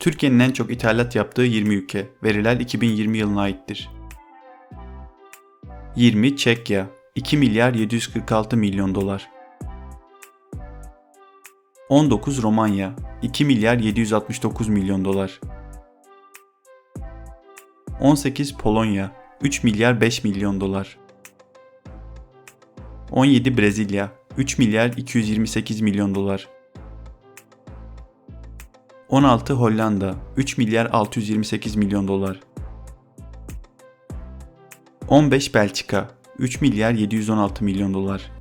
Türkiye'nin en çok ithalat yaptığı 20 ülke. Veriler 2020 yılına aittir. 20 Çekya 2 milyar 746 milyon dolar. 19 Romanya 2 milyar 769 milyon dolar. 18 Polonya 3 milyar 5 milyon dolar. 17 Brezilya 3 milyar 228 milyon dolar. 16 Hollanda 3 milyar 628 milyon dolar. 15 Belçika 3 milyar 716 milyon dolar.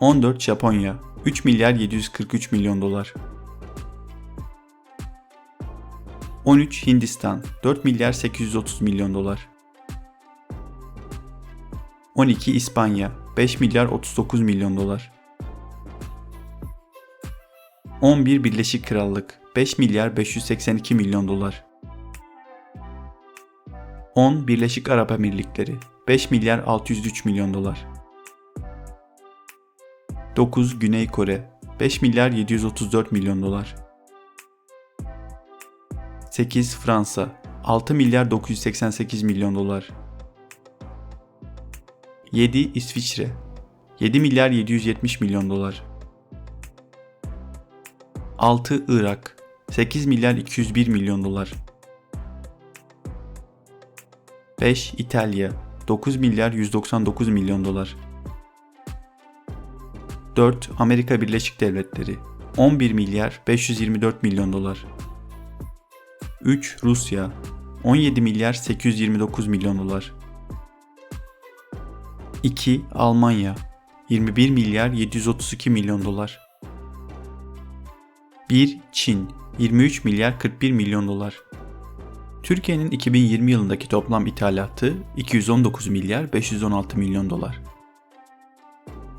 14 Japonya 3 milyar 743 milyon dolar. 13 Hindistan 4 milyar 830 milyon dolar. 12 İspanya 5 milyar 39 milyon dolar. 11 Birleşik Krallık 5 milyar 582 milyon dolar. 10 Birleşik Arap Emirlikleri 5 milyar 603 milyon dolar. 9 Güney Kore 5 milyar 734 milyon dolar. 8 Fransa 6 milyar 988 milyon dolar. 7 İsviçre 7 milyar 770 milyon dolar. 6 Irak 8 milyar 201 milyon dolar. 5 İtalya 9 milyar 199 milyon dolar. 4 Amerika Birleşik Devletleri 11 milyar 524 milyon dolar. 3 Rusya 17 milyar 829 milyon dolar. 2 Almanya 21 milyar 732 milyon dolar. 1 Çin 23 milyar 41 milyon dolar. Türkiye'nin 2020 yılındaki toplam ithalatı 219 milyar 516 milyon dolar.